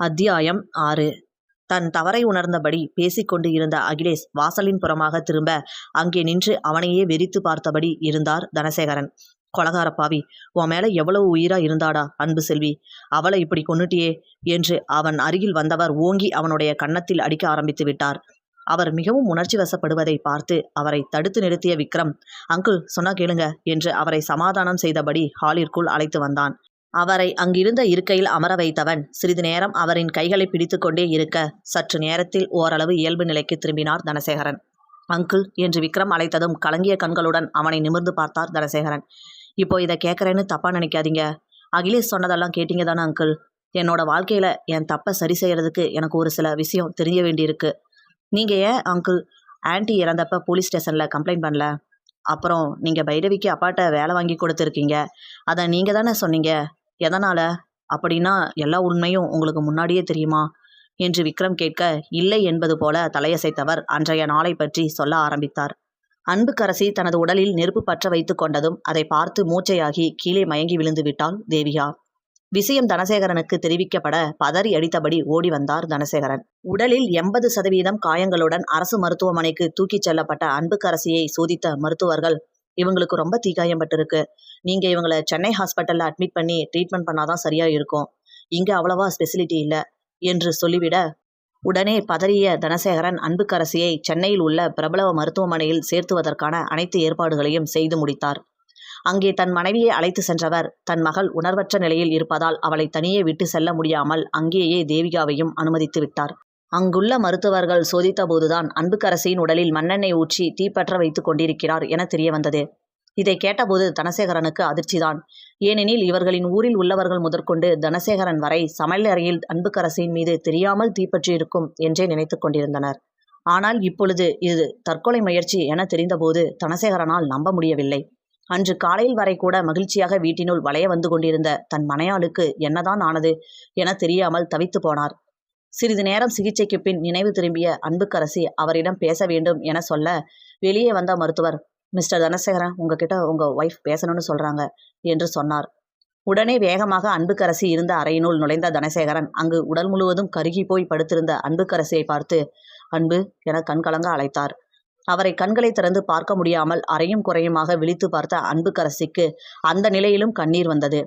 அத்தியாயம் ஆறு. தன் தவறை உணர்ந்தபடி பேசிக்கொண்டு இருந்த அகிலேஷ் வாசலின் புறமாக திரும்ப அங்கே நின்று அவனையே வெறித்து பார்த்தபடி இருந்தார் தனசேகரன். கொலகாரப்பாவி உன் மேல எவ்வளவு உயிரா இருந்தாடா அன்பு செல்வி? அவளை இப்படி கொன்னுட்டியே? என்று அவன் அருகில் வந்தவர் ஓங்கி அவனுடைய கன்னத்தில் அடிக்க ஆரம்பித்து விட்டார். அவர் மிகவும் உணர்ச்சி வசப்படுவதை பார்த்து அவரை தடுத்து நிறுத்திய விக்ரம் அங்கிள் சொன்னா கேளுங்க என்று அவரை சமாதானம் செய்தபடி ஹாலிற்குள் அழைத்து வந்தான். அவரை அங்கிருந்த இருக்கையில் அமர வைத்தவன். சிறிது நேரம் அவரின் கைகளை பிடித்துக்கொண்டே இருக்க சற்று நேரத்தில் ஓரளவு இயல்பு நிலைக்கு திரும்பினார் தனசேகரன். அங்கிள் என்று விக்ரம் அழைத்ததும் கலங்கிய கண்களுடன் அவனை நிமிர்ந்து பார்த்தார் தனசேகரன். இப்போ இதை கேட்குறேன்னு தப்பா நினைக்காதீங்க. அகிலேஷ் சொன்னதெல்லாம் கேட்டீங்க தானே அங்கிள்? என்னோட வாழ்க்கையில என் தப்பை சரி செய்யறதுக்கு எனக்கு ஒரு சில விஷயம் தெரிய வேண்டியிருக்கு. நீங்க ஏன் அங்கிள் ஆன்ட்டி இறந்தப்ப போலீஸ் ஸ்டேஷன்ல கம்ப்ளைண்ட் பண்ணல? அப்புறம் நீங்க பைரவிக்கு அப்பாட்ட வேலை வாங்கி கொடுத்துருக்கீங்க. அதை நீங்க தானே சொன்னீங்க? எதனால? அப்படின்னா எல்லா உண்மையும் உங்களுக்கு முன்னாடியே தெரியுமா? என்று விக்ரம் கேட்க இல்லை என்பது போல தலையசைத்தவர் அன்றைய நாளை பற்றி சொல்ல ஆரம்பித்தார். அன்புக்கரசி தனது உடலில் நெருப்பு பற்ற வைத்து கொண்டதும் அதை பார்த்து மூச்சையாகி கீழே மயங்கி விழுந்து விட்டாள் தேவிகா. விஷயம் தனசேகரனுக்கு தெரிவிக்கப்பட பதறி அடித்தபடி ஓடி வந்தார் தனசேகரன். உடலில் எண்பது சதவீதம் காயங்களுடன் அரசு மருத்துவமனைக்கு தூக்கிச் செல்லப்பட்ட அன்புக்கரசியை சோதித்த மருத்துவர்கள் இவங்களுக்கு ரொம்ப தீக்காயம்பட்டிருக்கு. நீங்க இவங்களை சென்னை ஹாஸ்பிட்டலில் அட்மிட் பண்ணி ட்ரீட்மெண்ட் பண்ணாதான் சரியா இருக்கும். இங்க அவ்வளவா ஸ்பெசிலிட்டி இல்லை என்று சொல்லிவிட உடனே பதறிய தனசேகரன் அன்புக்கரசியை சென்னையில் உள்ள பிரபல மருத்துவமனையில் சேர்த்துவதற்கான அனைத்து ஏற்பாடுகளையும் செய்து முடித்தார். அங்கே தன் மனைவியை அழைத்து சென்றவர் தன் மகள் உணர்வற்ற நிலையில் இருப்பதால் அவளை தனியே விட்டு செல்ல முடியாமல் அங்கேயே தேவிகாவையும் அனுமதித்து விட்டார். அங்குள்ள மருத்துவர்கள் சோதித்தபோதுதான் அன்புக்கரசியின் உடலில் மண்ணெண்ணெய் ஊற்றி தீப்பற்ற வைத்துக் கொண்டிருக்கிறார் என தெரிய வந்தது இதை கேட்டபோது தனசேகரனுக்கு அதிர்ச்சிதான். ஏனெனில் இவர்களின் ஊரில் உள்ளவர்கள் முதற்கொண்டு தனசேகரன் வரை சமையல் அறையில் அன்புக்கரசியின் மீது தெரியாமல் தீப்பற்றியிருக்கும் என்றே நினைத்து கொண்டிருந்தனர். ஆனால் இப்பொழுது இது தற்கொலை முயற்சி என தெரிந்தபோது தனசேகரனால் நம்ப முடியவில்லை. அன்று காலையில் வரை கூட மகிழ்ச்சியாக வீட்டினுள் வளைய வந்து கொண்டிருந்த தன் மனையாளுக்கு என்னதான் ஆனது என தெரியாமல் தவித்து போனார். சிறிது நேரம் சிகிச்சைக்கு பின் நினைவு திரும்பிய அன்புக்கரசி அவரிடம் பேச வேண்டும் என சொல்ல வெளியே வந்த மருத்துவர் மிஸ்டர் தனசேகரன் உங்ககிட்ட உங்க ஒய்ஃப் பேசணும்னு சொல்றாங்க என்று சொன்னார். உடனே வேகமாக அன்புக்கரசி இருந்த அறையினுள் நுழைந்த தனசேகரன் அங்கு உடல் முழுவதும் கருகி போய் படுத்திருந்த அன்புக்கரசியை பார்த்து அன்பு என கண்கலங்க அழைத்தார். அவரை கண்களை திறந்து பார்க்க முடியாமல் அறையும் குறையுமாக விழித்து பார்த்த அன்புக்கரசிக்கு அந்த நிலையிலும் கண்ணீர் வந்தது.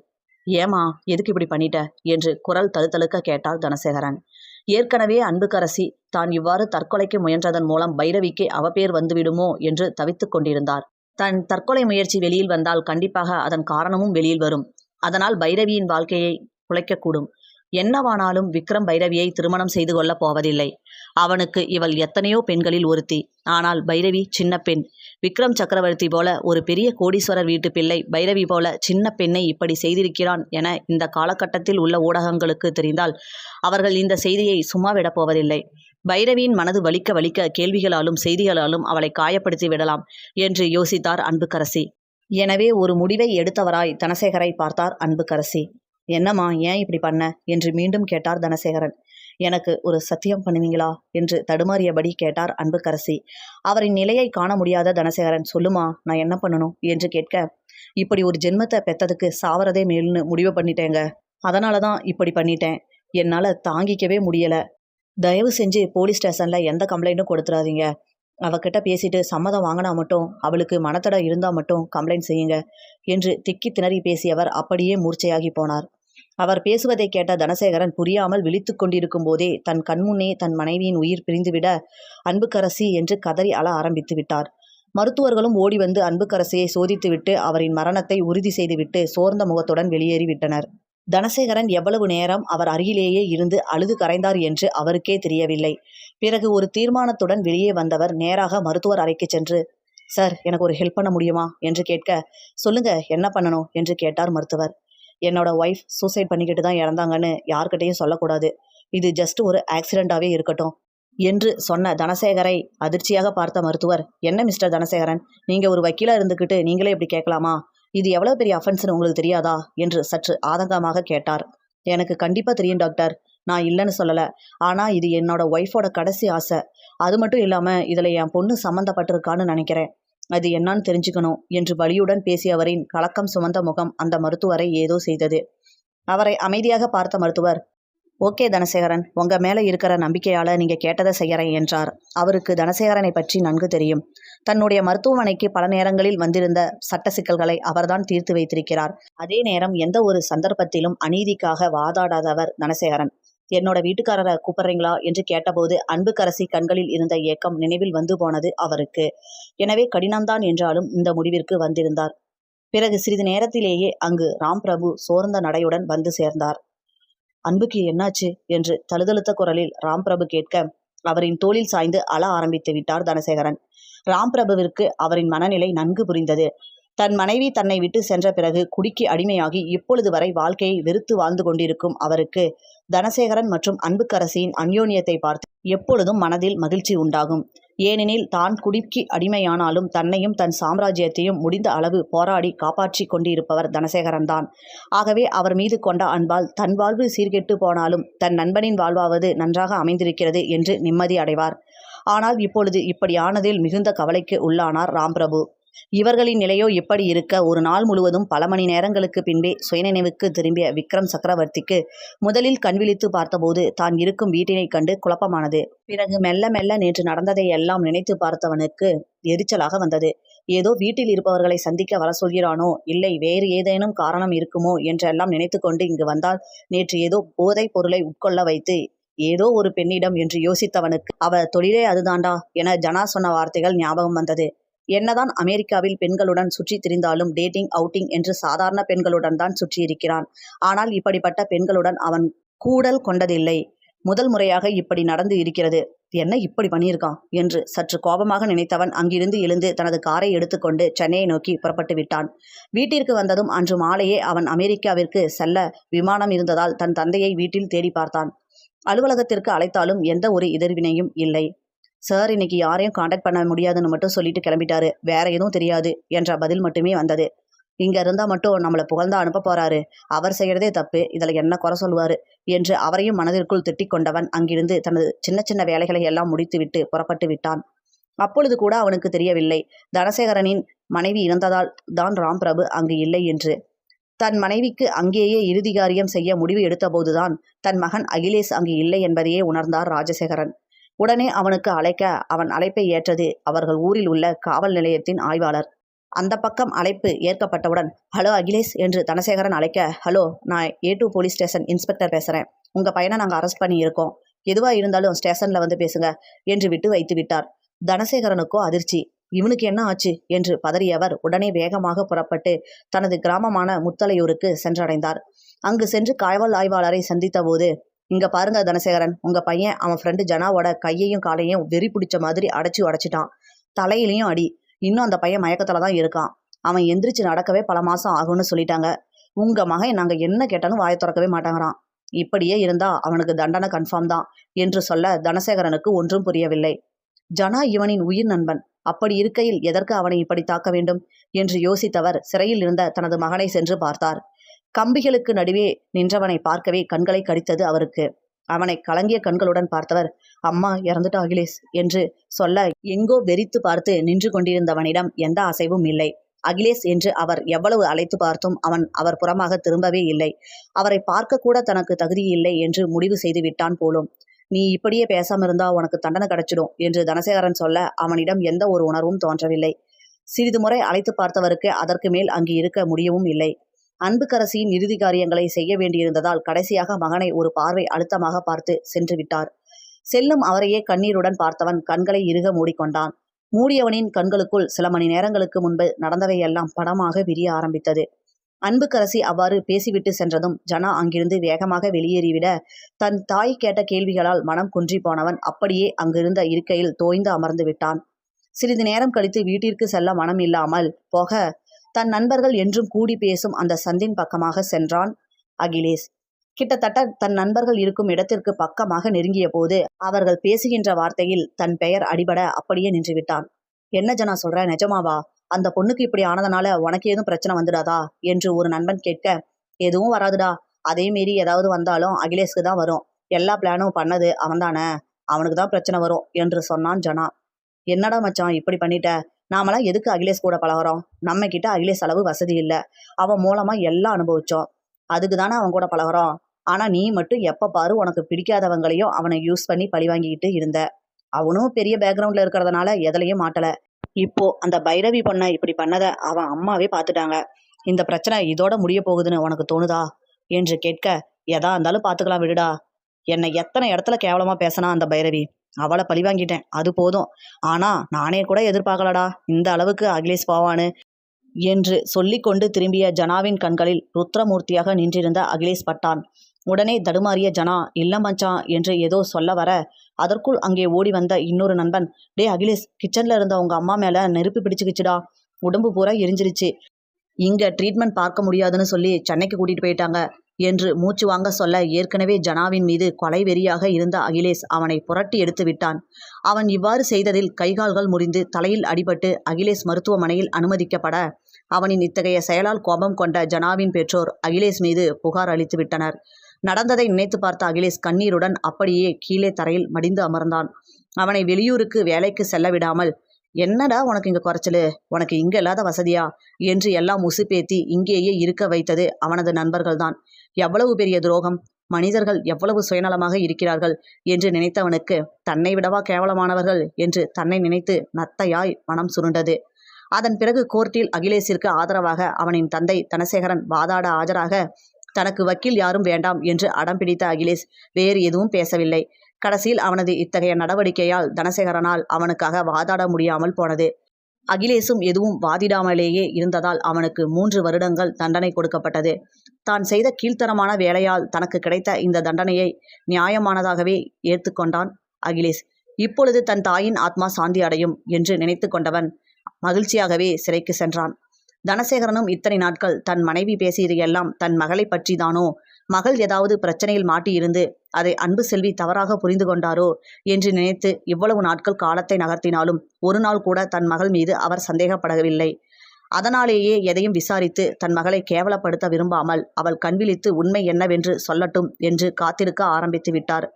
ஏமா எதுக்கு இப்படி பண்ணிட்ட? என்று குரல் தழுத்தழுக்க கேட்டார் தனசேகரன். ஏற்கனவே அன்புக்கரசி. தான் இவ்வாறு தற்கொலைக்கு முயன்றதன் மூலம் பைரவிக்கு அவப்பேர் வந்துவிடுமோ என்று தவித்துக் கொண்டிருந்தார். தன் தற்கொலை முயற்சி வெளியில் வந்தால் கண்டிப்பாக அதன் காரணமும் வெளியில் வரும். அதனால் பைரவியின் வாழ்க்கையை குலைக்கக்கூடும். என்னவானாலும் விக்ரம் பைரவியை திருமணம் செய்து கொள்ளப் போவதில்லை. அவனுக்கு இவள் எத்தனையோ பெண்களில் ஒருத்தி. ஆனால் பைரவி சின்ன பெண். விக்ரம் சக்கரவர்த்தி போல ஒரு பெரிய கோடீஸ்வரர் வீட்டு பிள்ளை பைரவி போல சின்ன பெண்ணை இப்படி செய்திருக்கிறான் என இந்த காலகட்டத்தில் உள்ள ஊடகங்களுக்கு தெரிந்தால் அவர்கள் இந்த செய்தியை சும்மா விடப் போவதில்லை. பைரவியின் மனது வலிக்க வலிக்க கேள்விகளாலும் செய்திகளாலும் அவளை காயப்படுத்தி விடலாம் என்று யோசித்தார் அன்புக்கரசி. எனவே ஒரு முடிவை எடுத்தவராய் தனசேகரை பார்த்தார் அன்புக்கரசி. என்னம்மா ஏன் இப்படி பண்ண? என்று மீண்டும் கேட்டார் தனசேகரன். எனக்கு ஒரு சத்தியம் பண்ணுவீங்களா? என்று தடுமாறியபடி கேட்டார் அன்புக்கரசி. அவரின் நிலையை காண முடியாத தனசேகரன் சொல்லுமா நான் என்ன பண்ணணும்? என்று கேட்க இப்படி ஒரு ஜென்மத்தை பெத்ததுக்கு சாவறதே மேல்னு முடிவு பண்ணிட்டேங்க. அதனால தான் இப்படி பண்ணிட்டேன். என்னால் தாங்கிக்கவே முடியலை. தயவு செஞ்சு போலீஸ் ஸ்டேஷனில் எந்த கம்ப்ளைண்ட்டும் கொடுத்துடாதீங்க அவகிட்ட பேசிட்டு சம்மதம் வாங்கினா மட்டும் அவளுக்கு மனத்தடம் இருந்தால் மட்டும் கம்ப்ளைண்ட் செய்யுங்க என்று திக்கி திணறி பேசியவர் அப்படியே மூர்ச்சையாகி போனார். அவர் பேசுவதை கேட்ட தனசேகரன் புரியாமல் விழித்து கொண்டிருக்கும் போதே தன் கண்முன்னே தன் மனைவியின் உயிர் பிரிந்துவிட அன்புக்கரசி என்று கதறி அழ ஆரம்பித்து விட்டார். மருத்துவர்களும் ஓடி வந்து அன்புக்கரசியை சோதித்துவிட்டு அவரின் மரணத்தை உறுதி செய்துவிட்டு சோர்ந்த முகத்துடன் வெளியேறிவிட்டனர் தனசேகரன் எவ்வளவு நேரம் அவர் அருகிலேயே இருந்து அழுது கரைந்தார் என்று அவருக்கே தெரியவில்லை. பிறகு ஒரு தீர்மானத்துடன் வெளியே வந்தவர் நேராக மருத்துவர் அறைக்கு சென்று சார் எனக்கு ஒரு ஹெல்ப் பண்ண முடியுமா? என்று கேட்க சொல்லுங்க என்ன பண்ணணும்? என்று கேட்டார் மருத்துவர். என்னோட ஒய்ஃப் சூசைட் பண்ணிக்கிட்டு தான் இறந்தாங்கன்னு யார்கிட்டையும் சொல்லக்கூடாது. இது ஜஸ்ட் ஒரு ஆக்சிடெண்ட்டாகவே இருக்கட்டும். என்று சொன்ன தனசேகரை அதிர்ச்சியாக பார்த்த மருத்துவர் என்ன மிஸ்டர் தனசேகரன்? நீங்கள் ஒரு வக்கீலாக இருந்துக்கிட்டு நீங்களே இப்படி கேட்கலாமா? இது எவ்வளோ பெரிய அஃபென்ஸ்னு உங்களுக்கு தெரியாதா? என்று சற்று ஆதங்கமாக கேட்டார். எனக்கு கண்டிப்பாக தெரியும் டாக்டர் நான் இல்லைன்னு சொல்லலை. ஆனால் இது என்னோட ஒய்ஃபோட கடைசி ஆசை. அது மட்டும் இல்லாமல் இதில் என் பொண்ணு சம்மந்தப்பட்டிருக்கான்னு நினைக்கிறேன். அது என்னான்னு தெரிஞ்சுக்கணும் என்று வலியுடன் பேசியவரின் கலக்கம் சுமந்த முகம் அந்த மருத்துவரை ஏதோ செய்தது. அவரை அமைதியாக பார்த்த மருத்துவர் ஓகே தனசேகரன் உங்க மேல இருக்கிற நம்பிக்கையால நீங்க கேட்டதை செய்யறேன் என்றார். அவருக்கு தனசேகரனை பற்றி நன்கு தெரியும். தன்னுடைய மருத்துவமனைக்கு பல நேரங்களில் வந்திருந்த சட்ட சிக்கல்களை அவர்தான் தீர்த்து வைத்திருக்கிறார். அதே நேரம் எந்த ஒரு சந்தர்ப்பத்திலும் அநீதிக்காக வாதாடாதவர் தனசேகரன். என்னோட வீட்டுக்காரரை கூப்பிடுறீங்களா என்று கேட்டபோது அன்புக்கரசி கண்களில் இருந்த ஏக்கம் நினைவில் வந்து போனது அவருக்கு. எனவே கடினம்தான் என்றாலும் இந்த முடிவிற்கு வந்திருந்தார். பிறகு சிறிது நேரத்திலேயே அங்கு ராம் பிரபு சோர்ந்த நடையுடன் வந்து சேர்ந்தார். அன்புக்கு என்னாச்சு? என்று தழுதழுத்த குரலில் ராம் பிரபு கேட்க அவரின் தோளில் சாய்ந்து அழ ஆரம்பித்து விட்டார் தனசேகரன். ராம் பிரபுவிற்கு அவரின் மனநிலை நன்கு புரிந்தது. தன் மனைவி தன்னை விட்டு சென்ற பிறகு குடிக்கு அடிமையாகி இப்பொழுது வரை வாழ்க்கையை வெறுத்து வாழ்ந்து கொண்டிருக்கும் அவருக்கு தனசேகரன் மற்றும் அன்புக்கரசியின் அந்யோன்யத்தை பார்த்து எப்பொழுதும் மனதில் மகிழ்ச்சி உண்டாகும். ஏனெனில் தான் குடிக்கு அடிமையானாலும் தன்னையும் தன் சாம்ராஜ்யத்தையும் முடிந்த அளவு போராடி காப்பாற்றி கொண்டிருப்பவர் தனசேகரன் தான். ஆகவே அவர் மீது கொண்ட அன்பால் தன் வாழ்வு சீர்கெட்டு போனாலும் தன் நண்பனின் வாழ்வாவது நன்றாக அமைந்திருக்கிறது என்று நிம்மதி அடைவார். ஆனால் இப்பொழுது இப்படியானதில் மிகுந்த கவலைக்கு உள்ளானார் ராம்பிரபு இவர்களின் நிலையோ இப்படி இருக்க ஒரு நாள் முழுவதும் பல மணி நேரங்களுக்கு பின்பே சுயநினைவுக்கு திரும்பிய விக்ரம் சக்கரவர்த்திக்கு முதலில் கண்விழித்து பார்த்தபோது தான் இருக்கும் வீட்டினை கண்டு குழப்பமானது. பிறகு மெல்ல மெல்ல நேற்று நடந்ததை எல்லாம் நினைத்து பார்த்தவனுக்கு எரிச்சலாக வந்தது. ஏதோ வீட்டில் இருப்பவர்களை சந்திக்க வர சொல்கிறானோ இல்லை வேறு ஏதேனும் காரணம் இருக்குமோ என்றெல்லாம் நினைத்து கொண்டு இங்கு வந்தால் நேற்று ஏதோ போதைப் பொருளை உட்கொள்ள வைத்து ஏதோ ஒரு பெண்ணிடம் என்று யோசித்தவனுக்கு அவ தொழிலே அதுதாண்டா என ஜனா சொன்ன வார்த்தைகள் ஞாபகம் வந்தது. என்னதான் அமெரிக்காவில் பெண்களுடன் சுற்றி திரிந்தாலும் டேட்டிங் அவுட்டிங் என்று சாதாரண பெண்களுடன் தான் சுற்றியிருக்கிறான். ஆனால் இப்படிப்பட்ட பெண்களுடன் அவன் கூடல் கொண்டதில்லை. முதல் முறையாக இப்படி நடந்து இருக்கிறது. என்ன இப்படி பண்ணியிருக்கான்? என்று சற்று கோபமாக நினைத்தவன் அங்கிருந்து எழுந்து தனது காரை எடுத்துக்கொண்டு சென்னையை நோக்கி புறப்பட்டு விட்டான். வீட்டிற்கு வந்ததும் அன்று மாலையே அவன் அமெரிக்காவிற்கு செல்ல விமானம் இருந்ததால் தன் தந்தையை வீட்டில் தேடி பார்த்தான். அலுவலகத்திற்கு அழைத்தாலும் எந்த ஒரு எதிர்வினையும் இல்லை. சார் இன்னைக்கு யாரையும் காண்டாக்ட் பண்ண முடியாதுன்னு மட்டும் சொல்லிட்டு கிளம்பிட்டாரு. வேற எதுவும் தெரியாது என்ற பதில் மட்டுமே வந்தது. இங்க இருந்தா மட்டும் நம்மளை புகழ்ந்தா அனுப்ப போறாரு. அவர் செய்யறதே தப்பு. இதுல என்ன குறை சொல்லுவாரு என்று அவரையும் மனதிற்குள் திட்டிக் கொண்டவன் அங்கிருந்து தனது சின்ன சின்ன வேலைகளை எல்லாம் முடித்துவிட்டு புறப்பட்டு விட்டான். அப்பொழுது கூட அவனுக்கு தெரியவில்லை. தனசேகரனின் மனைவி இறந்ததால் தான் ராம் பிரபு அங்கு இல்லை என்று. தன் மனைவிக்கு அங்கேயே இறுதி காரியம் செய்ய முடிவு எடுத்தபோதுதான் தன் மகன் அகிலேஷ் அங்கு இல்லை என்பதையே உணர்ந்தார் ராஜசேகரன். உடனே அவனுக்கு அழைக்க அவன் அழைப்பை ஏற்றது அவர்கள் ஊரில் உள்ள காவல் நிலையத்தின் ஆய்வாளர். அந்த பக்கம் அழைப்பு ஏற்கப்பட்டவுடன் ஹலோ அகிலேஷ் என்று தனசேகரன் அழைக்க ஹலோ நான் A two police station inspector பேசுகிறேன் உங்கள் பையனை நாங்கள் அரெஸ்ட் பண்ணி இருக்கோம் எதுவாக இருந்தாலும் ஸ்டேஷனில் வந்து பேசுங்க என்று விட்டு வைத்து விட்டார். தனசேகரனுக்கோ அதிர்ச்சி இவனுக்கு என்ன ஆச்சு? என்று பதறியவர் உடனே வேகமாக புறப்பட்டு தனது கிராமமான முத்தலையூருக்கு சென்றடைந்தார். அங்கு சென்று காவல் ஆய்வாளரை சந்தித்தபோது இங்க பாருங்க தனசேகரன். உங்க பையன் அவன் ஃப்ரெண்டு ஜனாவோட கையையும் காலையும் வெறி பிடிச்ச மாதிரி அடைச்சு உடைச்சிட்டான் தலையிலையும் அடி. இன்னும் அந்த பையன் மயக்கத்துல தான் இருக்கான். அவன் எந்திரிச்சு நடக்கவே பல மாசம் ஆகும்னு சொல்லிட்டாங்க. உங்க மகன் நாங்க என்ன கேட்டாலும் வாயை திறக்கவே மாட்டாங்கறான். இப்படியே இருந்தா அவனுக்கு தண்டனை கன்ஃபார்ம் தான் என்று சொல்ல தனசேகரனுக்கு ஒன்றும் புரியவில்லை. ஜனா இவனின் உயிர் நண்பன். அப்படி இருக்கையில் எதற்கு அவனை இப்படி தாக்க வேண்டும்? என்று யோசித்தவர் சிறையில் இருந்த தனது மகனை சென்று பார்த்தார். கம்பிகளுக்கு நடுவே நின்றவனை பார்க்கவே கண்களை கடித்தது அவருக்கு. அவனை கலங்கிய கண்களுடன் பார்த்தவர் அம்மா இறந்துட்டா அகிலேஷ் என்று சொல்ல எங்கோ வெறித்து பார்த்து நின்று கொண்டிருந்தவனிடம் எந்த அசைவும் இல்லை. அகிலேஷ் என்று அவர் எவ்வளவு அழைத்து பார்த்தும் அவன் அவர் புறமாக திரும்பவே இல்லை. அவரை பார்க்க கூட தனக்கு தகுதி இல்லை என்று முடிவு செய்து விட்டான் போலும். நீ இப்படியே பேசாம இருந்தா உனக்கு தண்டனை கிடைச்சிடும் என்று தனசேகரன் சொல்ல அவனிடம் எந்த ஒரு உணர்வும் தோன்றவில்லை. சிறிது முறை அழைத்து பார்த்தவருக்கு அதற்கு மேல் அங்கு இருக்க முடியவும் இல்லை. அன்புக்கரசியின் இறுதி காரியங்களை செய்ய வேண்டியிருந்ததால் கடைசியாக மகனை ஒரு பார்வை அழுத்தமாக பார்த்து சென்று விட்டார். செல்லும் அவரையே கண்ணீருடன் பார்த்தவன் கண்களை இறுக மூடிக்கொண்டான். மூடியவனின் கண்களுக்குள் சில மணி நேரங்களுக்கு முன்பு நடந்தவையெல்லாம் படமாக விரிய ஆரம்பித்தது. அன்புக்கரசி அவ்வாறு பேசிவிட்டு சென்றதும் ஜனா அங்கிருந்து வேகமாக வெளியேறிவிட தன் தாய் கேட்ட கேள்விகளால் மனம் குன்றி போனவன் அப்படியே அங்கிருந்த இருக்கையில் தோய்ந்து அமர்ந்து விட்டான். சிறிது நேரம் கழித்து வீட்டிற்கு செல்ல மனம் இல்லாமல் போக தன் நண்பர்கள் என்றும் கூடி பேசும் அந்த சந்தின் பக்கமாக சென்றான் அகிலேஷ். கிட்டத்தட்ட தன் நண்பர்கள் இருக்கும் இடத்திற்கு பக்கமாக நெருங்கிய போது அவர்கள் பேசுகின்ற வார்த்தையில் தன் பெயர் அடிபட அப்படியே நின்றுவிட்டான். என்ன ஜனா சொல்ற? நிஜமாவா? அந்த பொண்ணுக்கு இப்படி ஆனதனால உனக்கு ஏதும் பிரச்சனை வந்துடாதா? என்று ஒரு நண்பன் கேட்க எதுவும் வராதுடா. அதே மீறி ஏதாவது வந்தாலும் அகிலேஷ்க்கு தான் வரும். எல்லா பிளானும் பண்ணது அவன்தானே. அவனுக்கு தான் பிரச்சனை வரும் என்று சொன்னான் ஜனா. என்னடா மச்சான் இப்படி பண்ணிட்ட? நாமெல்லாம் எதுக்கு அகிலேஷ் கூட பழகுறோம்? நம்ம கிட்ட அகிலேஷ் அளவு வசதி இல்லை. அவன் மூலமா எல்லாம் அனுபவிச்சோம். அதுக்கு தானே அவன் கூட பழகிறோம். ஆனால் நீ மட்டும் எப்போ பாரு உனக்கு பிடிக்காதவங்களையும் அவனை யூஸ் பண்ணி பழி வாங்கிக்கிட்டு இருந்த. அவனும் பெரிய பேக்ரவுண்டில் இருக்கிறதுனால எதுலையும் மாட்டலை. இப்போ அந்த பைரவி பொண்ணை இப்படி பண்ணதை அவன் அம்மாவே பார்த்துட்டாங்க இந்த பிரச்சனை இதோட முடிய போகுதுன்னு உனக்கு தோணுதா? என்று கேட்க எதா இருந்தாலும் பார்த்துக்கலாம் விடுடா. என்னை எத்தனை இடத்துல கேவலமா பேசினா அந்த பைரவி? அவளை பழி வாங்கிட்டேன் அது போதும். ஆனா நானே கூட எதிர்பார்க்கலடா. இந்த அளவுக்கு அகிலேஷ் போவான்னு என்று சொல்லிக்கொண்டு திரும்பிய ஜனாவின் கண்களில் ருத்ரமூர்த்தியாக நின்றிருந்த அகிலேஷ் பட்டான். உடனே தடுமாறிய ஜனா இல்ல மச்சான் என்று ஏதோ சொல்ல வர அதற்குள் அங்கே ஓடி வந்த இன்னொரு நண்பன் டே அகிலேஷ் கிச்சன்ல இருந்த உங்க அம்மா மேல நெருப்பு பிடிச்சுக்கிச்சுடா. உடம்பு பூரா எரிஞ்சிருச்சு. இங்க ட்ரீட்மெண்ட் பார்க்க முடியாதுன்னு சொல்லி சென்னைக்கு கூட்டிட்டு போயிட்டாங்க. என்று மூச்சு வாங்க சொல்ல ஏற்கனவே ஜனாவின் மீது கொலை வெறியாக இருந்த அகிலேஷ் அவனை புரட்டி எடுத்து விட்டான். அவன் இவ்வாறு செய்ததில் கைகால்கள் முறிந்து தலையில் அடிபட்டு அகிலேஷ் மருத்துவமனையில் அனுமதிக்கப்பட அவனின் இத்தகைய செயலால் கோபம் கொண்ட ஜனாவின் பெற்றோர் அகிலேஷ் மீது புகார் அளித்து விட்டனர். நடந்ததை நினைத்து பார்த்த அகிலேஷ் கண்ணீருடன் அப்படியே கீழே தரையில் மடிந்து அமர்ந்தான். அவனை வெளியூருக்கு வேலைக்கு செல்ல விடாமல் என்னடா உனக்கு இங்க குறைச்சலு? உனக்கு இங்க இல்லாத வசதியா? என்று எல்லாம் உசுப்பேத்தி இங்கேயே இருக்க வைத்தது அவனது நண்பர்கள்தான். எவ்வளவு பெரிய துரோகம்? மனிதர்கள் எவ்வளவு சுயநலமாக இருக்கிறார்கள் என்று நினைத்தவனுக்கு தன்னை விடவா கேவலமானவர்கள் என்று தன்னை நினைத்து நத்தையாய் மனம் சுருண்டது. அதன் பிறகு கோர்ட்டில் அகிலேஷிற்கு ஆதரவாக அவனின் தந்தை தனசேகரன் வாதாட ஆஜராக தனக்கு வக்கீல் யாரும் வேண்டாம் என்று அடம் பிடித்த அகிலேஷ் வேறு எதுவும் பேசவில்லை. கடைசியில் அவனது இத்தகைய நடவடிக்கையால் தனசேகரனால் அவனுக்காக வாதாட முடியாமல் போனது. அகிலேஷும் எதுவும் வாதிடாமலேயே இருந்ததால் அவனுக்கு மூன்று வருடங்கள் தண்டனை கொடுக்கப்பட்டது. தான் செய்த கீழ்த்தரமான வேலையால் தனக்கு கிடைத்த இந்த தண்டனையை நியாயமானதாகவே ஏற்றுக்கொண்டான் அகிலேஷ். இப்பொழுது தன் தாயின் ஆத்மா சாந்தி அடையும் என்று நினைத்து கொண்டவன் மகிழ்ச்சியாகவே சிறைக்கு சென்றான். தனசேகரனும் இத்தனை நாட்கள் தன் மனைவி பேசியது எல்லாம் தன் மகளை பற்றிதானோ? மகள் ஏதாவது பிரச்சனையில் மாட்டியிருந்து அதை அன்பு செல்வி தவறாக புரிந்து கொண்டாரோ என்று நினைத்து இவ்வளவு நாட்கள் காலத்தை நகர்த்தினாலும் ஒரு நாள் கூட தன் மகள் மீது அவர் சந்தேகப்படவில்லை. அதனாலேயே எதையும் விசாரித்து தன் மகளை கேவலப்படுத்த விரும்பாமல் அவள் கண்விழித்து உண்மை என்னவென்று சொல்லட்டும் என்று காத்திருக்க ஆரம்பித்து விட்டார்.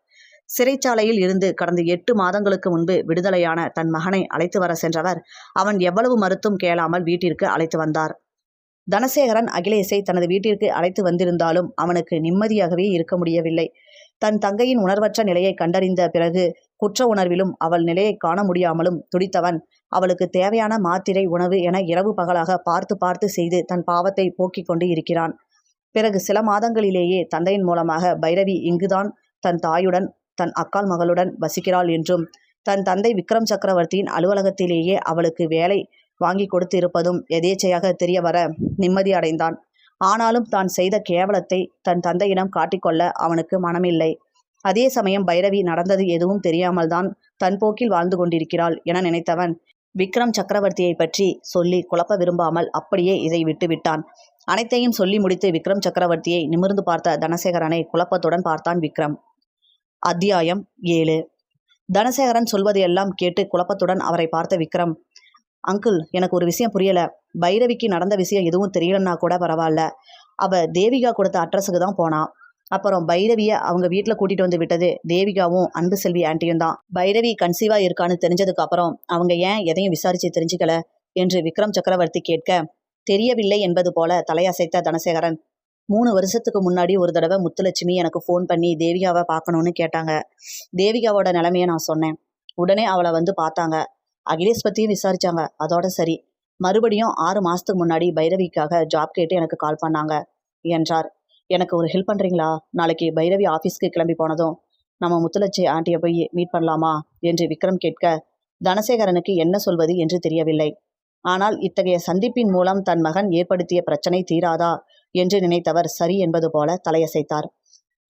சிறைச்சாலையில் இருந்து கடந்த எட்டு மாதங்களுக்கு முன்பு விடுதலையான தன் மகனை அழைத்து வர சென்றவர் அவன் எவ்வளவு மறுத்தும் கேளாமல் வீட்டிற்கு அழைத்து வந்தார். தனசேகரன் அகிலேஷை தனது வீட்டிற்கு அழைத்து வந்திருந்தாலும் அவனுக்கு நிம்மதியாகவே இருக்க முடியவில்லை. தன் தங்கையின் உணர்வற்ற நிலையை கண்டறிந்த பிறகு குற்ற உணர்விலும் அவள் நிலையை காண முடியாமலும் துடித்தவன். அவளுக்கு தேவையான மாத்திரை உணவு என இரவு பகலாக பார்த்து பார்த்து செய்து தன் பாவத்தை போக்கிக் கொண்டு இருக்கிறான். பிறகு சில மாதங்களிலேயே தந்தையின் மூலமாக பைரவி இங்குதான் தன் தாயுடன் தன் அக்கால் மகளுடன் வசிக்கிறாள் என்றும் தன் தந்தை விக்ரம் சக்கரவர்த்தியின் அலுவலகத்திலேயே அவளுக்கு வேலை வாங்கி கொடுத்து இருப்பதும் எதேச்சையாக தெரிய வர நிம்மதி அடைந்தான். ஆனாலும் தான் செய்த கேவலத்தை தன் தந்தையிடம் காட்டிக்கொள்ள அவனுக்கு மனமில்லை. அதே சமயம் பைரவி நடந்தது எதுவும் தெரியாமல் தான் தன் போக்கில் வாழ்ந்து கொண்டிருக்கிறாள் என நினைத்தவன் விக்ரம் சக்கரவர்த்தியை பற்றி சொல்லி குழப்ப விரும்பாமல் அப்படியே இதை விட்டுவிட்டான் அனைத்தையும் சொல்லி முடித்து விக்ரம் சக்கரவர்த்தியை நிமிர்ந்து பார்த்த தனசேகரனை குழப்பத்துடன் பார்த்தான் விக்ரம். அத்தியாயம் ஏழு. தனசேகரன் சொல்வதையெல்லாம் கேட்டு குழப்பத்துடன் அவரை பார்த்த விக்ரம் அங்கிள் எனக்கு ஒரு விஷயம் புரியல. பைரவிக்கு நடந்த விஷயம் எதுவும் தெரியலன்னா கூட பரவாயில்ல. அவ தேவிகா கொடுத்த அட்ரஸுக்கு தான் போனா. அப்புறம் பைரவியை அவங்க வீட்டில் கூட்டிட்டு வந்து விட்டது தேவிகாவும் அன்பு செல்வி ஆண்டியும் தான். பைரவி கன்சீவா இருக்கான்னு தெரிஞ்சதுக்கு அப்புறம் அவங்க ஏன் எதையும் விசாரிச்சு தெரிஞ்சுக்கல என்று விக்ரம் சக்கரவர்த்தி கேட்க தெரியவில்லை என்பது போல தலையசைத்த தனசேகரன். மூணு வருஷத்துக்கு முன்னாடி ஒரு தடவை முத்துலட்சுமி எனக்கு ஃபோன் பண்ணி தேவிகாவை பார்க்கணும்னு கேட்டாங்க. தேவிகாவோட நிலைமையை நான் சொன்னேன். உடனே அவளை வந்து பார்த்தாங்க. அகிலேஷ் பற்றியும் விசாரிச்சாங்க. அதோட சரி. மறுபடியும் ஆறு மாதத்துக்கு முன்னாடி பைரவிக்காக ஜாப் கேட்டு எனக்கு கால் பண்ணாங்க என்றார். எனக்கு ஒரு ஹெல்ப் பண்ணுறீங்களா நாளைக்கு பைரவி ஆஃபீஸ்க்கு கிளம்பி போனதும் நம்ம முத்துலட்சி ஆண்டியை போய் மீட் பண்ணலாமா? என்று விக்ரம் கேட்க தனசேகரனுக்கு என்ன சொல்வது என்று தெரியவில்லை. ஆனால் இத்தகைய சந்திப்பின் மூலம் தன் மகன் ஏற்படுத்திய பிரச்சனை தீராதா? என்று நினைத்தவர் சரி என்பது போல தலையசைத்தார்.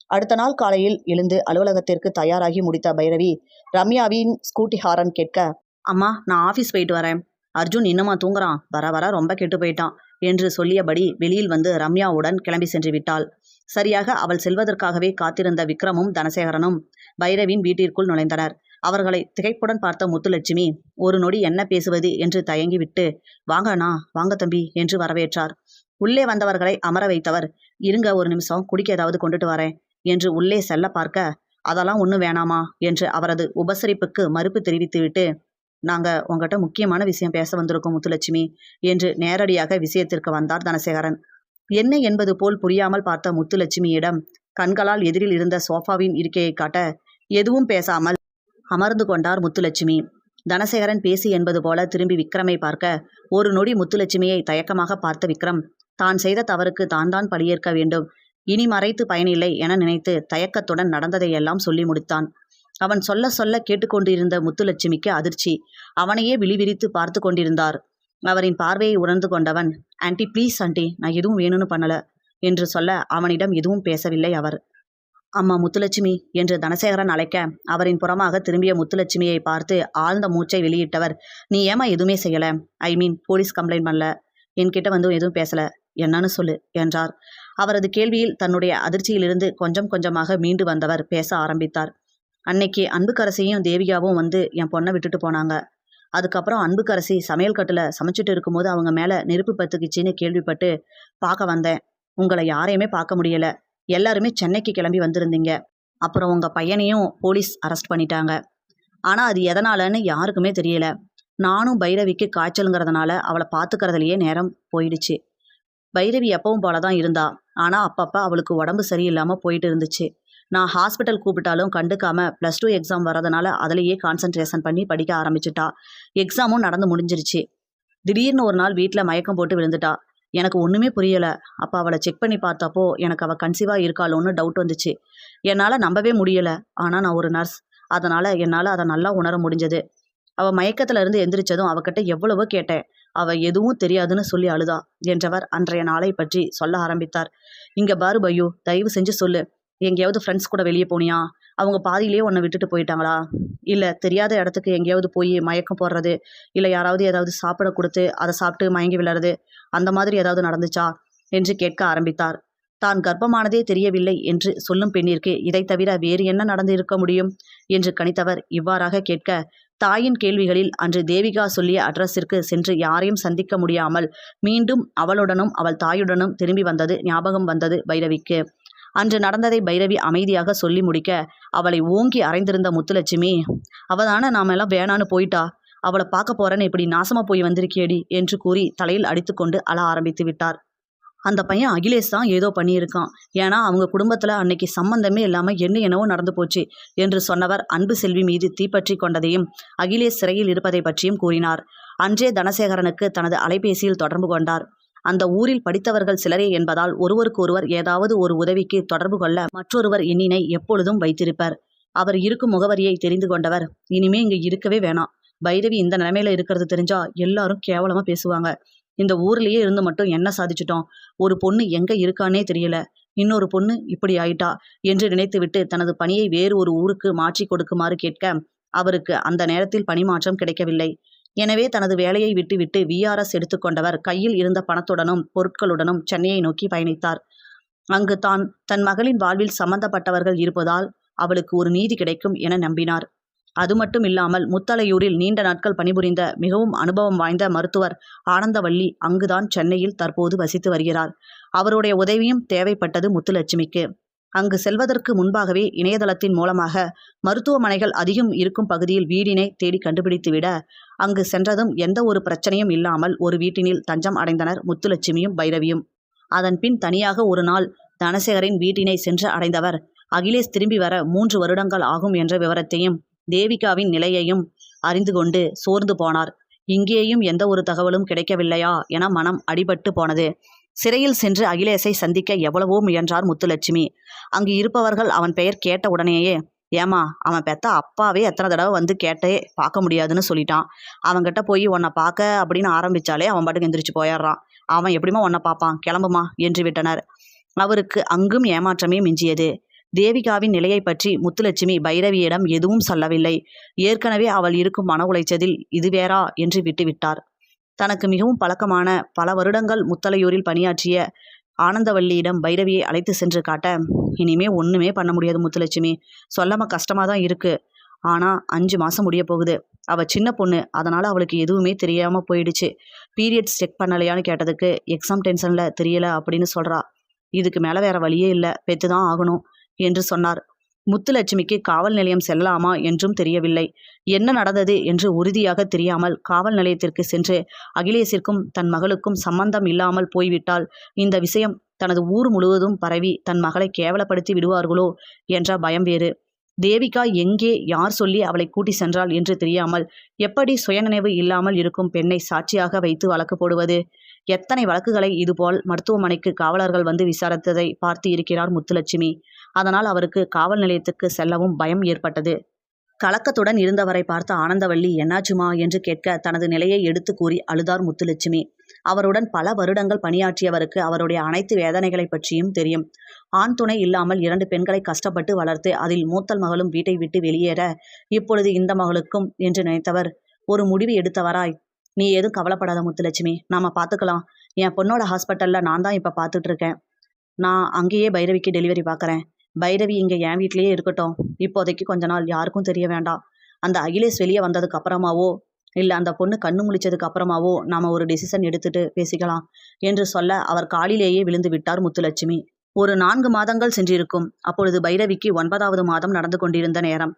அடுத்த நாள் காலையில் எழுந்து அலுவலகத்திற்கு தயாராகி முடித்த பைரவி ரம்யாவின் ஸ்கூட்டி ஹாரன் கேட்க அம்மா நான் ஆஃபீஸ் போயிட்டு வரேன். அர்ஜுன் இன்னுமா தூங்குறான். வர வர ரொம்ப கெட்டு போயிட்டான் என்று சொல்லியபடி வெளியில் வந்து ரம்யாவுடன் கிளம்பி சென்று விட்டாள். சரியாக அவள் செல்வதற்காகவே காத்திருந்த விக்ரமும் தனசேகரனும் பைரவின் வீட்டிற்குள் நுழைந்தனர். அவர்களை திகைப்புடன் பார்த்த முத்துலட்சுமி ஒரு நொடி என்ன பேசுவது? என்று தயங்கிவிட்டு வாங்கண்ணா வாங்க தம்பி என்று வரவேற்றார். உள்ளே வந்தவர்களை அமர வைத்தவர் இருங்க ஒரு நிமிஷம் குடிக்க ஏதாவது கொண்டுட்டு வரேன் என்று உள்ளே செல்ல பார்க்க அதெல்லாம் ஒன்றும் வேணாமா? என்று அவரது உபசரிப்புக்கு மறுப்பு தெரிவித்துவிட்டு நாங்க உங்ககிட்ட முக்கியமான விஷயம் பேச வந்திருக்கோம் முத்துலட்சுமி என்று நேரடியாக விஷயத்திற்கு வந்தார் தனசேகரன். என்ன என்பது போல் புரியாமல் பார்த்த முத்துலட்சுமியிடம் கண்களால் எதிரில் இருந்த சோஃபாவின் இருக்கையை காட்ட எதுவும் பேசாமல் அமர்ந்து கொண்டார் முத்துலட்சுமி. தனசேகரன் பேசி என்பது போல திரும்பி விக்ரமை பார்க்க ஒரு நொடி முத்துலட்சுமியை தயக்கமாக பார்த்த விக்ரம் தான் செய்த தவறுக்கு தான் தான் பழியேற்க வேண்டும். இனி மறைத்து பயனில்லை என நினைத்து தயக்கத்துடன் நடந்ததையெல்லாம் சொல்லி முடித்தான். அவன் சொல்ல சொல்ல கேட்டுக்கொண்டிருந்த முத்துலட்சுமிக்கு அதிர்ச்சி. அவனையே விழிவிரித்து பார்த்து கொண்டிருந்தார். அவரின் பார்வையை உணர்ந்து கொண்டவன் ஆண்டி ப்ளீஸ் ஆண்டி நான் எதுவும் வேணும்னு பண்ணல என்று சொல்ல அவனிடம் எதுவும் பேசவில்லை அவர். அம்மா முத்துலட்சுமி என்று தனசேகரன் அழைக்க அவரின் புறமாக திரும்பிய முத்துலட்சுமியை பார்த்து ஆழ்ந்த மூச்சை வெளியிட்டவர் நீ ஏமா எதுவுமே செய்யல? ஐ மீன் போலீஸ் கம்ப்ளைண்ட் பண்ணல. என்கிட்ட வந்து எதுவும் பேசல. என்னன்னு சொல்லு என்றார். அவரது கேள்வியில் தன்னுடைய அதிர்ச்சியிலிருந்து கொஞ்சம் கொஞ்சமாக மீண்டு வந்தவர் பேச ஆரம்பித்தார். அன்னைக்கு அன்புக்கரசியும் தேவிகாவும் வந்து என் பொண்ணை விட்டுட்டு போனாங்க. அதுக்கப்புறம் அன்புக்கரசி சமையல் கட்டில் சமைச்சிட்டு இருக்கும்போது அவங்க மேலே நெருப்பு பத்துக்குச்சின்னு கேள்விப்பட்டு பார்க்க வந்தேன். உங்களை யாரையுமே பார்க்க முடியல. எல்லாருமே சென்னைக்கு கிளம்பி வந்திருந்தீங்க. அப்புறம் உங்கள் பையனையும் போலீஸ் அரெஸ்ட் பண்ணிட்டாங்க. ஆனால் அது எதனாலன்னு யாருக்குமே தெரியல. நானும் பைரவிக்கு காய்ச்சலுங்கிறதுனால அவளை பார்த்துக்கிறதுலையே நேரம் போயிடுச்சு. பைரவி எப்பவும் போல தான் இருந்தா. ஆனால் அப்பப்போ அவளுக்கு உடம்பு சரியில்லாமல் போயிட்டு இருந்துச்சு. நான் ஹாஸ்பிட்டல் கூப்பிட்டாலும் கண்டுக்காம ப்ளஸ் டூ எக்ஸாம் வரதுனால அதிலேயே கான்சன்ட்ரேஷன் பண்ணி படிக்க ஆரம்பிச்சிட்டா. எக்ஸாமும் நடந்து முடிஞ்சிருச்சு. திடீர்னு ஒரு நாள் வீட்டில் மயக்கம் போட்டு விழுந்துட்டா. எனக்கு ஒன்றுமே புரியலை. அப்போ அவளை செக் பண்ணி பார்த்தப்போ எனக்கு அவள் கன்சீவாக இருக்காளோன்னு டவுட் வந்துச்சு. என்னால் நம்பவே முடியலை. ஆனால் நான் ஒரு நர்ஸ் அதனால் என்னால் அதை நல்லா உணர முடிஞ்சது. அவள் மயக்கத்திலிருந்து எந்திரிச்சதும் அவகிட்ட எவ்வளவோ கேட்டேன். அவள் எதுவும் தெரியாதுன்னு சொல்லி அழுதா. என்றவர் அன்றைய நாளை பற்றி சொல்ல ஆரம்பித்தார். இங்கே பாரு பையு தயவு செஞ்சு சொல்லு. எங்கேயாவது ஃப்ரெண்ட்ஸ் கூட வெளியே போனியா? அவங்க பாதியிலேயே உன்னை விட்டுட்டு போயிட்டாங்களா? இல்லை தெரியாத இடத்துக்கு எங்கேயாவது போய் மயக்கம் போடுறது? இல்லை யாராவது ஏதாவது சாப்பிட கொடுத்து அதை சாப்பிட்டு மயங்கி விழறது? அந்த மாதிரி ஏதாவது நடந்துச்சா? என்று கேட்க ஆரம்பித்தார். தான் கர்ப்பமானதே தெரியவில்லை என்று சொல்லும் பெண்ணிற்கு இதை தவிர வேறு என்ன நடந்திருக்க முடியும்? என்று கணித்தவர் இவ்வாறாக கேட்க தாயின் கேள்விகளில் அன்று தேவிகா சொல்லிய அட்ரஸிற்கு சென்று யாரையும் சந்திக்க முடியாமல் மீண்டும் அவளுடனும் அவள் தாயுடனும் திரும்பி வந்தது ஞாபகம் வந்தது பைரவிக்கு. அன்று நடந்ததை பைரவி அமைதியாக சொல்லி முடிக்க அவளை ஓங்கி அறைந்திருந்த முத்துலட்சுமி அவதானே நாம எல்லாம் வேணான்னு போயிட்டா? அவளை பார்க்க போறேன்னு இப்படி நாசமா போய் வந்திருக்கியடி? என்று கூறி தலையில் அடித்துக்கொண்டு அழ ஆரம்பித்து விட்டார். அந்த பையன் அகிலேஷ் தான் ஏதோ பண்ணியிருக்கான். ஏன்னா அவங்க குடும்பத்தில் அன்னைக்கு சம்பந்தமே இல்லாமல் என்ன என்னவோ நடந்து போச்சு என்று சொன்னவர் அன்பு செல்வி மீது தீப்பற்றி கொண்டதையும் அகிலேஷ் சிறையில் இருப்பதை பற்றியும் கூறினார். அன்றே தனசேகரனுக்கு தனது அலைபேசியில் தொடர்பு கொண்டார். அந்த ஊரில் படித்தவர்கள் சிலரே என்பதால் ஒருவருக்கொருவர் ஏதாவது ஒரு உதவிக்கு தொடர்பு கொள்ள மற்றொருவர் எண்ணினை எப்பொழுதும் வைத்திருப்பார். அவர் இருக்கும் முகவரியை தெரிந்து கொண்டவர். இனிமே இங்கு இருக்கவே வேணாம். பைரவி இந்த நிலைமையில இருக்கிறது தெரிஞ்சா எல்லாரும் கேவலமா பேசுவாங்க. இந்த ஊர்லயே இருந்து மட்டும் என்ன சாதிச்சிட்டோம்? ஒரு பொண்ணு எங்க இருக்கானே தெரியல. இன்னொரு பொண்ணு இப்படி ஆயிட்டா? என்று நினைத்துவிட்டு தனது பணியை வேறு ஒரு ஊருக்கு மாற்றி கொடுக்குமாறு கேட்க அவருக்கு அந்த நேரத்தில் பணிமாற்றம் கிடைக்கவில்லை. எனவே தனது வேலையை விட்டுவிட்டு விஆர்எஸ் எடுத்துக்கொண்டவர் கையில் இருந்த பணத்துடனும் பொருட்களுடனும் சென்னையை நோக்கி பயணித்தார். அங்கு தான் தன் மகளின் வாழ்வில் சம்பந்தப்பட்டவர்கள் இருப்பதால் அவளுக்கு ஒரு நீதி கிடைக்கும் என நம்பினார். அது மட்டும் இல்லாமல் முத்தலையூரில் நீண்ட நாட்கள் பணிபுரிந்த மிகவும் அனுபவம் வாய்ந்த மருத்துவர் ஆனந்தவள்ளி அங்குதான் சென்னையில் தற்போது வசித்து வருகிறார். அவருடைய உதவியும் தேவைப்பட்டது முத்துலட்சுமிக்கு. அங்கு செல்வதற்கு முன்பாகவே இணையதளத்தின் மூலமாக மருத்துவமனைகள் அதிகம் இருக்கும் பகுதியில் வீடினை தேடி கண்டுபிடித்துவிட அங்கு சென்றதும் எந்த ஒரு பிரச்சனையும் இல்லாமல் ஒரு வீட்டினில் தஞ்சம் அடைந்தனர் முத்துலட்சுமியும் பைரவியும். அதன் பின் தனியாக ஒரு நாள் தனசேகரின் வீட்டினை சென்று அடைந்தவர். அகிலேஷ் திரும்பி வர மூன்று வருடங்கள் ஆகும் என்ற விவரத்தையும் தேவிகாவின் நிலையையும் அறிந்து கொண்டு சோர்ந்து போனார். இங்கேயும் எந்த ஒரு தகவலும் கிடைக்கவில்லையா என மனம் அடிபட்டு போனது. சிறையில் சென்று அகிலேஷை சந்திக்க எவ்வளவோ முயன்றார் முத்துலட்சுமி. அங்கு இருப்பவர்கள் அவன் பெயர் கேட்ட உடனேயே ஏமா அவன் பெத்த அப்பாவே எத்தனை தடவை வந்து கேட்டே பார்க்க முடியாதுன்னு சொல்லிட்டான். அவன்கிட்ட போய் உன்னை பார்க்க அப்படின்னு ஆரம்பிச்சாலே அவன் பாட்டுக்கு எந்திரிச்சு போயிடுறான். அவன் எப்படிமா உன்னை பார்ப்பான்? கிளம்புமா? என்று விட்டனர். அவருக்கு அங்கும் ஏமாற்றமே மிஞ்சியது. தேவிகாவின் நிலையை பற்றி முத்துலட்சுமி பைரவியிடம் எதுவும் சொல்லவில்லை. ஏற்கனவே அவள் இருக்கும் மன உளைச்சதில் இது வேறா? என்று விட்டுவிட்டார். தனக்கு மிகவும் பழக்கமான பல வருடங்கள் முத்தலையூரில் பணியாற்றிய ஆனந்தவல்லியிடம் பைரவியை அழைத்து சென்று காட்ட இனிமே ஒன்றுமே பண்ண முடியாது முத்துலட்சுமி. சொல்லாம கஷ்டமாக தான் இருக்கு. ஆனால் அஞ்சு மாதம் முடிய போகுது. அவள் சின்ன பொண்ணு. அதனால் அவளுக்கு எதுவுமே தெரியாமல் போயிடுச்சு. பீரியட்ஸ் செக் பண்ணலையான்னு கேட்டதுக்கு எக்ஸாம் டென்ஷனில் தெரியல அப்படின்னு சொல்கிறா இதுக்கு மேலே வேற வழியே இல்லை. பெற்று தான் ஆகணும் என்று சொன்னார். முத்துலட்சுமிக்கு காவல் நிலையம் செல்லலாமா என்றும் தெரியவில்லை. என்ன நடந்தது என்று உறுதியாக தெரியாமல் காவல் நிலையத்திற்கு சென்று அகிலேஷிற்கும் தன் மகளுக்கும் சம்பந்தம் இல்லாமல் போய்விட்டால் இந்த விஷயம் தனது ஊர் முழுவதும் பரவி தன் மகளை கேவலப்படுத்தி விடுவார்களோ என்ற பயம் வேறு. தேவிகா எங்கே யார் சொல்லி அவளை கூட்டி சென்றாள் என்று தெரியாமல் எப்படி சுயநினைவு இல்லாமல் இருக்கும் பெண்ணை சாட்சியாக வைத்து வழக்கு போடுவது? எத்தனை வழக்குகளை இதுபோல் மருத்துவமனைக்கு காவலர்கள் வந்து விசாரித்ததை பார்த்து இருக்கிறார் முத்துலட்சுமி. அதனால் அவருக்கு காவல் நிலையத்துக்கு செல்லவும் பயம் ஏற்பட்டது. கலக்கத்துடன் இருந்தவரை பார்த்த ஆனந்தவள்ளி என்னாச்சுமா என்று கேட்க தனது நிலையை எடுத்து கூறி அழுதார் முத்துலட்சுமி. அவருடன் பல வருடங்கள் பணியாற்றியவருக்கு அவருடைய அனைத்து வேதனைகளை பற்றியும் தெரியும். ஆண் துணை இல்லாமல் இரண்டு பெண்களை கஷ்டப்பட்டு வளர்த்து அதில் மூத்தல் மகளும் வீட்டை விட்டு வெளியேற இப்பொழுது இந்த மகளுக்கும் என்று நினைத்தவர். ஒரு முடிவு எடுத்தவராய். நீ எதுவும் கவலைப்படாத முத்துலட்சுமி. நாம பார்த்துக்கலாம் என் பொண்ணோட ஹாஸ்பிட்டலில் நான் தான் இப்போ பார்த்துட்டு இருக்கேன். நான் அங்கேயே பைரவிக்கு டெலிவரி பார்க்குறேன் பைரவி இங்கே என் வீட்லேயே இருக்கட்டும். இப்போதைக்கு கொஞ்ச நாள் யாருக்கும் தெரிய வேண்டாம். அந்த அகிலேஷ் வெளியே வந்ததுக்கு அப்புறமாவோ இல்லை அந்த பொண்ணு கண்ணு முழிச்சதுக்கு அப்புறமாவோ நாம ஒரு டிசிஷன் எடுத்துட்டு பேசிக்கலாம் என்று சொல்ல அவர் காலிலேயே விழுந்து விட்டார் முத்துலட்சுமி. ஒரு நான்கு மாதங்கள் சென்றிருக்கும். அப்பொழுது பைரவிக்கு ஒன்பதாவது மாதம் நடந்து கொண்டிருந்த நேரம்.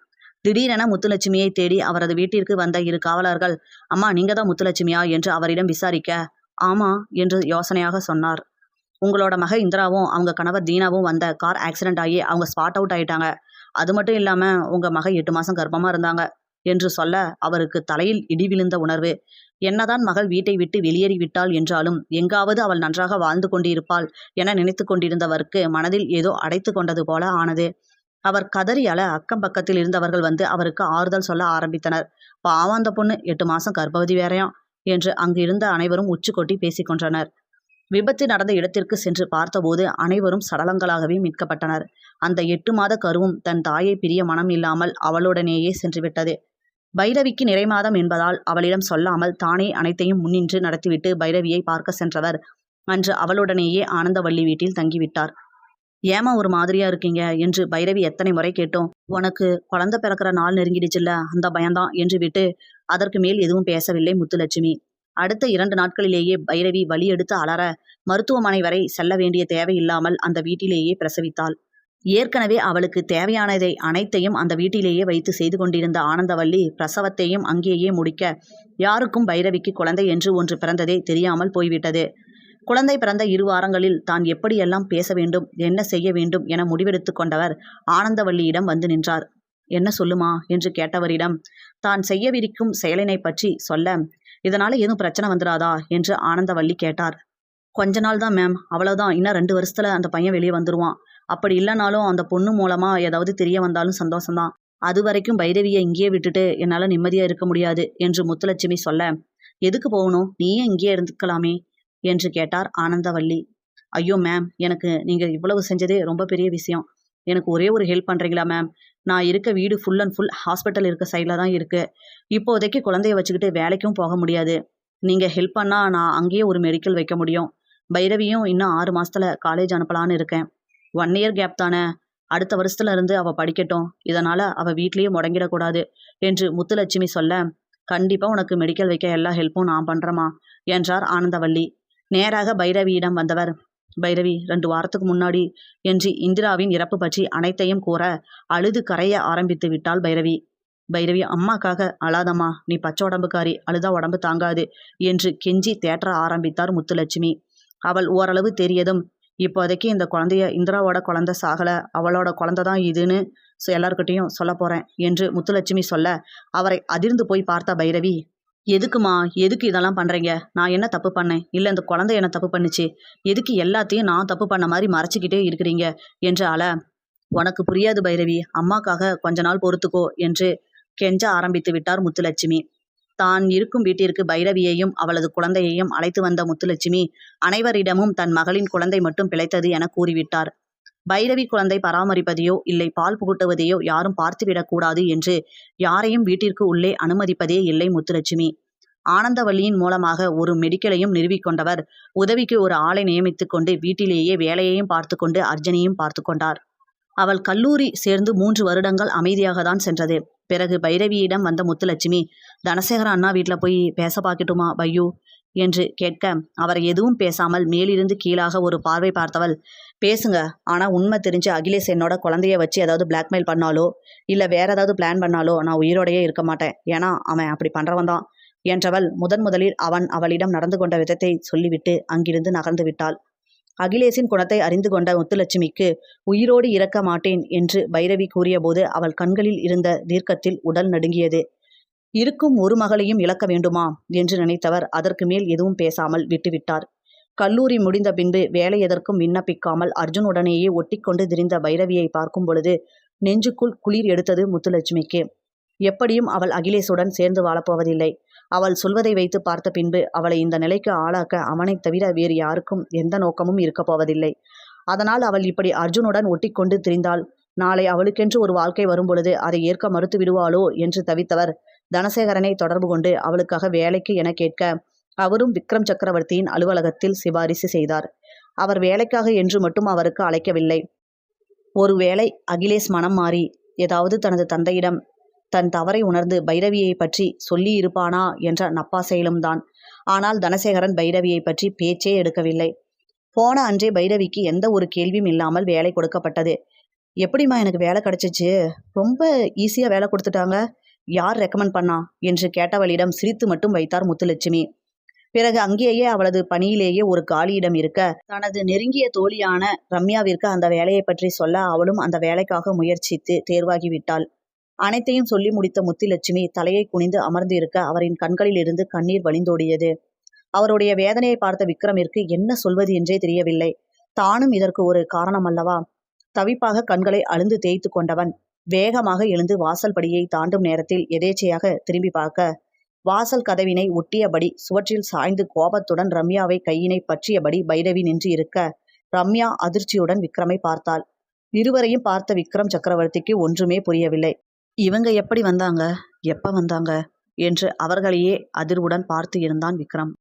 திடீரென முத்துலட்சுமியை தேடி அவரது வீட்டிற்கு வந்த இரு காவலர்கள் அம்மா நீங்க தான் முத்துலட்சுமியா? என்று அவரிடம் விசாரிக்க ஆமா என்று யோசனையாக சொன்னார். உங்களோட மக இந்திராவும் அவங்க கணவர் தீனாவும் வந்த கார் ஆக்சிடென்ட் ஆகி அவங்க ஸ்பாட் அவுட் ஆயிட்டாங்க. அது மட்டும் இல்லாமல் உங்கள் மக எட்டு மாதம் கர்ப்பமாக இருந்தாங்க என்று சொல்ல அவருக்கு தலையில் இடி விழுந்த உணர்வு. என்னதான் மகள் வீட்டை விட்டு வெளியேறி விட்டாள் என்றாலும் எங்காவது அவள் நன்றாக வாழ்ந்து கொண்டிருப்பாள் என நினைத்து கொண்டிருந்தவருக்கு மனதில் ஏதோ அடைத்து கொண்டது போல ஆனது. அவர் கதறியால அக்கம் பக்கத்தில் இருந்தவர்கள் வந்து அவருக்கு ஆறுதல் சொல்ல ஆரம்பித்தனர். பாவம் அந்த பொண்ணு எட்டு மாசம் கர்ப்பவதி வேறையாம் என்று அங்கு இருந்த அனைவரும் உச்சி கொட்டி பேசிக்கொண்டனர் விபத்து நடந்த இடத்திற்கு சென்று பார்த்தபோது அனைவரும் சடலங்களாகவே மீட்கப்பட்டனர். அந்த எட்டு மாத கருவும் தன் தாயை பிரிய மனம் இல்லாமல் அவளுடனேயே சென்றுவிட்டது. பைரவிக்கு நிறைமாதம் என்பதால் அவளிடம் சொல்லாமல் தானே அனைத்தையும் முன்னின்று நடத்திவிட்டு பைரவியை பார்க்க சென்றவர். அன்று அவளுடனேயே ஆனந்தவள்ளி வீட்டில் தங்கிவிட்டார். ஏமா ஒரு மாதிரியா இருக்கீங்க? என்று பைரவி எத்தனை முறை கேட்டோம். உனக்கு குழந்தை பிறக்கிற நாள் நெருங்கிடுச்சுல்ல அந்த பயம்தான் என்று விட்டு அதற்கு மேல் எதுவும் பேசவில்லை முத்துலட்சுமி. அடுத்த இரண்டு நாட்களிலேயே பைரவி வலி எடுத்து அலற மருத்துவமனை வரை செல்ல வேண்டிய தேவையில்லாமல் அந்த வீட்டிலேயே பிரசவித்தாள். ஏற்கனவே அவளுக்கு தேவையானதை அனைத்தையும் அந்த வீட்டிலேயே வைத்து செய்து கொண்டிருந்த ஆனந்தவள்ளி பிரசவத்தையும் அங்கேயே முடிக்க யாருக்கும் பைரவிக்கு குழந்தை என்று ஒன்று பிறந்ததே தெரியாமல் போய்விட்டது. குழந்தை பிறந்த இரு வாரங்களில் தான் எப்படியெல்லாம் பேச வேண்டும் என்ன செய்ய வேண்டும் என முடிவெடுத்து கொண்டவர் ஆனந்தவள்ளியிடம் வந்து நின்றார். என்ன சொல்லுமா? என்று கேட்டவரிடம் தான் செய்யவிருக்கும் செயலினை பற்றி சொல்ல இதனால எதுவும் பிரச்சனை வந்துடாதா? என்று ஆனந்தவள்ளி கேட்டார். கொஞ்ச நாள் தான் மேம் அவ்வளவுதான். இன்னும் ரெண்டு வருஷத்துல அந்த பையன் வெளியே வந்துருவான். அப்படி இல்லைனாலும் அந்த பொண்ணு மூலமா ஏதாவது தெரிய வந்தாலும் சந்தோஷம்தான். அது வரைக்கும் பைரவியை இங்கேயே விட்டுட்டு என்னால் நிம்மதியாக இருக்க முடியாது என்று முத்துலட்சுமி சொல்ல எதுக்கு போகணும்? நீயே இங்கேயே இருந்துக்கலாமே என்று கேட்டார் ஆனந்தவள்ளி ஐயோ மேம் எனக்கு நீங்கள் இவ்வளவு செஞ்சதே ரொம்ப பெரிய விஷயம். எனக்கு ஒரே ஒரு ஹெல்ப் பண்ணுறீங்களா மேம் நான் இருக்க வீடு ஃபுல் அண்ட் ஃபுல் ஹாஸ்பிட்டல் இருக்க சைடில் தான் இருக்குது இப்போதைக்கு குழந்தைய வச்சுக்கிட்டு வேலைக்கும் போக முடியாது. நீங்கள் ஹெல்ப் பண்ணால் நான் அங்கேயே ஒரு மெடிக்கல் வைக்க முடியும். பைரவியும் இன்னும் ஆறு மாதத்தில் காலேஜ் அனுப்பலான்னு இருக்கேன். ஒன் இயர் கேப் தானே. அடுத்த வருஷத்துல இருந்து அவள் படிக்கட்டும். இதனால் அவள் வீட்லேயே முடங்கிடக்கூடாது என்று முத்துலட்சுமி சொல்ல கண்டிப்பாக உனக்கு மெடிக்கல் வைக்க எல்லா ஹெல்ப்பும் நான் பண்ணுறேம்மா என்றார் ஆனந்தவள்ளி நேராக பைரவியிடம் வந்தவர் பைரவி ரெண்டு வாரத்துக்கு முன்னாடி என்று இந்திராவின் இறப்பு பற்றி அனைத்தையும் கூற அழுது கரைய ஆரம்பித்து விட்டாள் பைரவி. பைரவி அம்மாக்காக அழாதம்மா. நீ பச்சை உடம்புக்காரி. அழுதா உடம்பு தாங்காது என்று கெஞ்சி தேற்ற ஆரம்பித்தார் முத்துலட்சுமி. அவள் ஓரளவு தெரியதும் இப்போதைக்கு இந்த குழந்தைய இந்திராவோட குழந்தை சாகல. அவளோட குழந்தை தான் இதுன்னு சொ- சொல்ல போறேன் என்று முத்துலட்சுமி சொல்ல அவரை அதிர்ந்து போய் பார்த்த பைரவி எதுக்குமா எதுக்கு இதெல்லாம் பண்றீங்க? நான் என்ன தப்பு பண்ணேன்? இல்லை இந்த குழந்தை என்ன தப்பு பண்ணுச்சு? எதுக்கு எல்லாத்தையும் நான் தப்பு பண்ண மாதிரி மறைச்சிக்கிட்டே இருக்கிறீங்க? என்று அல உனக்கு புரியாது பைரவி அம்மாக்காக கொஞ்ச நாள் பொறுத்துக்கோ என்று கெஞ்ச ஆரம்பித்து விட்டார் முத்துலட்சுமி. தான் இருக்கும் வீட்டிற்கு பைரவியையும் அவளது குழந்தையையும் அழைத்து வந்த முத்துலட்சுமி அனைவரிடமும் தன் மகளின் குழந்தை மட்டும் பிழைத்தது என கூறிவிட்டார். பைரவி குழந்தை பராமரிப்பதையோ இல்லை பால் புகுட்டுவதையோ யாரும் பார்த்துவிடக்கூடாது என்று யாரையும் வீட்டிற்கு உள்ளே அனுமதிப்பதே இல்லை முத்துலட்சுமி. ஆனந்தவல்லியின் மூலமாக ஒரு மெடிக்கலையும் நிறுவிக்கொண்டவர் உதவிக்கு ஒரு ஆளை நியமித்துக் கொண்டு வீட்டிலேயே வேலையையும் பார்த்து கொண்டு அர்ஜனையும் பார்த்து கொண்டார். அவள் கல்லூரி சேர்ந்து மூன்று வருடங்கள் அமைதியாக தான் சென்றது. பிறகு பைரவியிடம் வந்த முத்துலட்சுமி தனசேகர அண்ணா வீட்டில் போய் பேச பார்க்கட்டுமா பையு? என்று கேட்க அவர் எதுவும் பேசாமல் மேலிருந்து கீழாக ஒரு பார்வை பார்த்தவள் பேசுங்க. ஆனால் உண்மை தெரிஞ்சு அகிலேஷ் என்னோட குழந்தைய வச்சு ஏதாவது பிளாக்மெயில் பண்ணாலோ இல்லை வேற ஏதாவது பிளான் பண்ணாலோ நான் உயிரோடையே இருக்க மாட்டேன். ஏன்னா அவன் அப்படி பண்ணுறவன் தான். என்றவள் முதன் முதலில் அவன் அவளிடம் நடந்து கொண்ட விதத்தை சொல்லிவிட்டு அங்கிருந்து நகர்ந்து விட்டாள். அகிலேஷின் குணத்தை அறிந்து கொண்ட முத்துலட்சுமிக்கு உயிரோடு இறக்க மாட்டேன் என்று பைரவி கூறியபோது அவள் கண்களில் இருந்த தீர்க்கத்தில் உடல் நடுங்கியது. இருக்கும் ஒரு மகளையும் இழக்க வேண்டுமா என்று நினைத்தவர் அதற்கு மேல் எதுவும் பேசாமல் விட்டுவிட்டார். கல்லூரி முடிந்த பின்பு வேலை எதற்கும் விண்ணப்பிக்காமல் அர்ஜுனுடனேயே ஒட்டிக்கொண்டு திரிந்த பைரவியை பார்க்கும் பொழுது நெஞ்சுக்குள் குளிர் எடுத்தது முத்துலட்சுமிக்கு. எப்படியும் அவள் அகிலேஷுடன் சேர்ந்து வாழப்போவதில்லை. அவள் சொல்வதை வைத்து பார்த்த பின்பு அவளை இந்த நிலைக்கு ஆளாக்க அவனைத் தவிர வேறு யாருக்கும் எந்த நோக்கமும் இருக்கப் போவதில்லை. அதனால் அவள் இப்படி அர்ஜுனுடன் ஒட்டிக்கொண்டு திரிந்தாள். நாளை அவளுக்கென்று ஒரு வாழ்க்கை வரும்பொழுது அதை ஏற்க மறுத்து விடுவாளோ என்று தவித்தவர் தனசேகரனை தொடர்பு கொண்டு அவளுக்காக வேலைக்கு என கேட்க அவரும் விக்ரம் சக்கரவர்த்தியின் அலுவலகத்தில் சிபாரிசு செய்தார். அவர் வேலைக்காக என்று மட்டும் அவருக்கு அழைக்கவில்லை. ஒருவேளை அகிலேஷ் மனம் மாறி ஏதாவது தனது தந்தையிடம் தன் தவறை உணர்ந்து பைரவியை பற்றி சொல்லி இருப்பானா என்ற நப்பாசையிலும்தான் ஆனால் தனசேகரன் பைரவியை பற்றி பேச்சே எடுக்கவில்லை. போன அன்றே பைரவிக்கு எந்த ஒரு கேள்வியும் இல்லாமல் வேலை கொடுக்கப்பட்டது. எப்படிம்மா எனக்கு வேலை கிடைச்சிச்சு? ரொம்ப ஈஸியாக வேலை கொடுத்துட்டாங்க. யார் ரெக்கமெண்ட் பண்ணா? என்று கேட்டவளிடம் சிரித்து மட்டும் வைத்தார் முத்துலட்சுமி. பிறகு அங்கேயே அவளது பணியிலேயே ஒரு காலியிடம் இருக்க தனது நெருங்கிய தோழியான ரம்யாவிற்கு அந்த வேலையை பற்றி சொல்ல அவளும் அந்த வேலைக்காக முயற்சித்து தேர்வாகிவிட்டாள் அனைத்தையும் சொல்லி முடித்த முத்துலட்சுமி தலையை குனிந்து அமர்ந்து இருக்க அவரின் கண்களில் இருந்து கண்ணீர் வழிந்தோடியது. அவருடைய வேதனையை பார்த்த விக்ரமிற்கு என்ன சொல்வது என்றே தெரியவில்லை. தானும் இதற்கு ஒரு காரணம் அல்லவா? தவிப்பாக கண்களை அழுந்து தேய்த்து கொண்டவன். வேகமாக எழுந்து வாசல் படியை தாண்டும் நேரத்தில் எதேச்சையாக திரும்பி பார்க்க வாசல் கதவினை ஒட்டியபடி சுவற்றில் சாய்ந்து கோபத்துடன் ரம்யாவை கையினை பற்றியபடி பைரவி நின்று இருக்க ரம்யா அதிர்ச்சியுடன் விக்ரமை பார்த்தாள். இருவரையும் பார்த்த விக்ரம் சக்கரவர்த்திக்கு ஒன்றுமே புரியவில்லை. இவங்க எப்படி வந்தாங்க? எப்ப வந்தாங்க? என்று அவர்களையே அதிர்வுடன் பார்த்து இருந்தான் விக்ரம்.